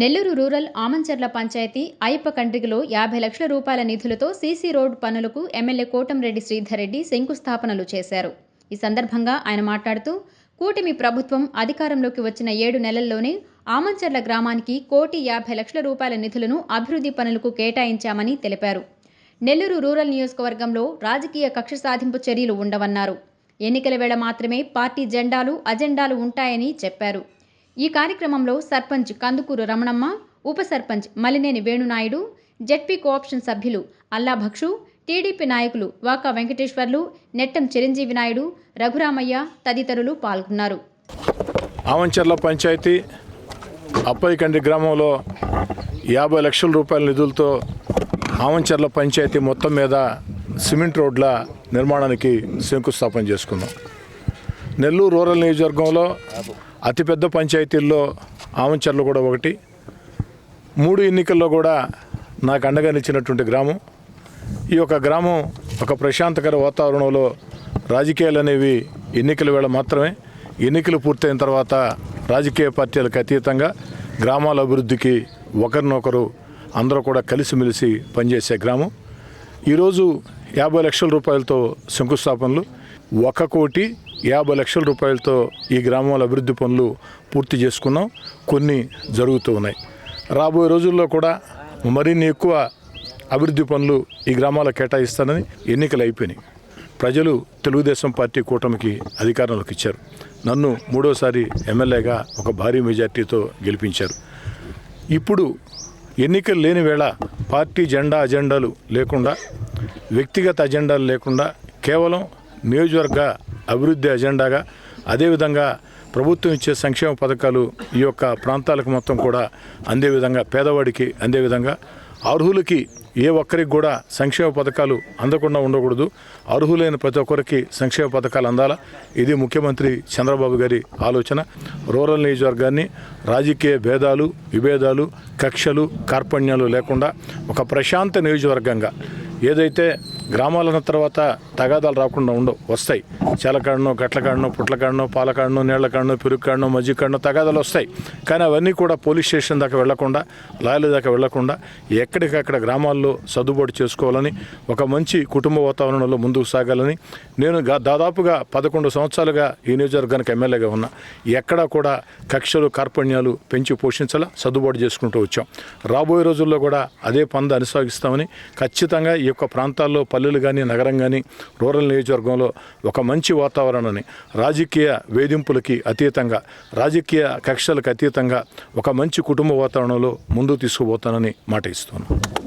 Nellore rural Amancharla panchayat Ayyappa కండ్రిగలో యాభై లక్షల రూపాయల నిధులతో సీసీ రోడ్ పనులకు ఎమ్మెల్యే కోటంరెడ్డి శ్రీధర్ రెడ్డి శంకుస్థాపనలు చేశారు. ఈ సందర్భంగా ఆయన మాట్లాడుతూ కూటమి ప్రభుత్వం అధికారంలోకి వచ్చిన ఏడు నెలల్లోనే ఆమంచర్ల గ్రామానికి కోటి యాభై లక్షల రూపాయల నిధులను అభివృద్ధి పనులకు కేటాయించామని తెలిపారు. నెల్లూరు రూరల్ నియోజకవర్గంలో రాజకీయ కక్ష సాధింపు చర్యలు ఉండవన్నారు. ఎన్నికల వేళ మాత్రమే పార్టీ జెండాలు అజెండాలు ఉంటాయని చెప్పారు. ఈ కార్యక్రమంలో సర్పంచ్ కందుకూరు రమణమ్మ ఉప సర్పంచ్ మలినేని వేణునాయుడు జెడ్పీ కోఆప్షన్ సభ్యులు అల్లాభక్షు టీడీపీ నాయకులు వాకా వెంకటేశ్వర్లు నెట్టం చిరంజీవి నాయుడు రఘురామయ్య తదితరులు పాల్గొన్నారు. ఆవంచర్ల పంచాయతీ అప్పైకండి గ్రామంలో యాభై లక్షల రూపాయల నిధులతో ఆవంచర్ల పంచాయతీ మొత్తం మీద సిమెంట్ రోడ్ల నిర్మాణానికి శంకుస్థాపన చేసుకున్నాం. నెల్లూరు రూరల్ నియోజకవర్గంలో అతిపెద్ద పంచాయతీల్లో ఆవంచర్లు కూడా ఒకటి. మూడు ఎన్నికల్లో కూడా నాకు అండగా నిలిచినటువంటి గ్రామం. ఈ యొక్క గ్రామం ఒక ప్రశాంతకర వాతావరణంలో రాజకీయాలు అనేవి ఎన్నికల వేళ మాత్రమే. ఎన్నికలు పూర్తయిన తర్వాత రాజకీయ పార్టీలకు అతీతంగా గ్రామాల అభివృద్ధికి ఒకరినొకరు అందరూ కూడా కలిసిమెలిసి పనిచేసే గ్రామం. ఈరోజు యాభై లక్షల రూపాయలతో శంకుస్థాపనలు ఒక కోటి యాభై లక్షల రూపాయలతో ఈ గ్రామాల అభివృద్ధి పనులు పూర్తి చేసుకున్నాం. కొన్ని జరుగుతూ ఉన్నాయి. రాబోయే రోజుల్లో కూడా మరిన్ని ఎక్కువ అభివృద్ధి పనులు ఈ గ్రామాలకు కేటాయిస్తానని ఎన్నికలు అయిపోయినాయి. ప్రజలు తెలుగుదేశం పార్టీ కూటమికి అధికారంలోకి ఇచ్చారు నన్ను మూడోసారి ఎమ్మెల్యేగా ఒక భారీ మెజార్టీతో గెలిపించారు. ఇప్పుడు ఎన్నికలు లేని వేళ పార్టీ జెండా అజెండాలు లేకుండా వ్యక్తిగత అజెండాలు లేకుండా కేవలం నియోజకవర్గ అభివృద్ధి అజెండాగా అదేవిధంగా ప్రభుత్వం ఇచ్చే సంక్షేమ పథకాలు ఈ యొక్క ప్రాంతాలకు మొత్తం కూడా అందే విధంగా పేదవాడికి అందే విధంగా. అర్హులకి ఏ ఒక్కరికి కూడా సంక్షేమ పథకాలు అందకుండా ఉండకూడదు. అర్హులైన ప్రతి ఒక్కరికి సంక్షేమ పథకాలు అందాలా. ఇది ముఖ్యమంత్రి చంద్రబాబు గారి ఆలోచన. రూరల్ నియోజకవర్గాన్ని రాజకీయ భేదాలు విభేదాలు కక్షలు కార్పణ్యాలు లేకుండా ఒక ప్రశాంత నియోజకవర్గంగా ఏదైతే గ్రామాలన్న తర్వాత తగాదాలు రాకుండా ఉండవు వస్తాయి. చేలకాడనో గట్లకాడనో పుట్లకాడనో పాలకాడనో నీళ్ళకాడనో పెరుగుకాడనో మజ్జికాడనో తగాదాలు వస్తాయి. కానీ అవన్నీ కూడా పోలీస్ స్టేషన్ దాకా వెళ్ళకుండా లాయర్ల దాకా వెళ్ళకుండా ఎక్కడికక్కడ గ్రామాల్లో సర్దుబాటు చేసుకోవాలని ఒక మంచి కుటుంబ వాతావరణంలో ముందుకు సాగాలని నేను దాదాపుగా పదకొండు సంవత్సరాలుగా ఈ నియోజకవర్గానికి ఎమ్మెల్యేగా ఉన్నా ఎక్కడా కూడా కక్షలు కార్పణ్యాలు పెంచి పోషించాలా సర్దుబాటు చేసుకుంటూ వచ్చాం. రాబోయే రోజుల్లో కూడా అదే పంద అనుసాగిస్తామని ఖచ్చితంగా ఈ యొక్క ప్రాంతాల్లో పల్లెలు కానీ నగరం కానీ రూరల్ నియోజకవర్గంలో ఒక మంచి వాతావరణాన్ని రాజకీయ వేధింపులకి అతీతంగా రాజకీయ కక్షలకు అతీతంగా ఒక మంచి కుటుంబ వాతావరణంలో ముందుకు తీసుకుపోతానని మాట ఇస్తున్నాను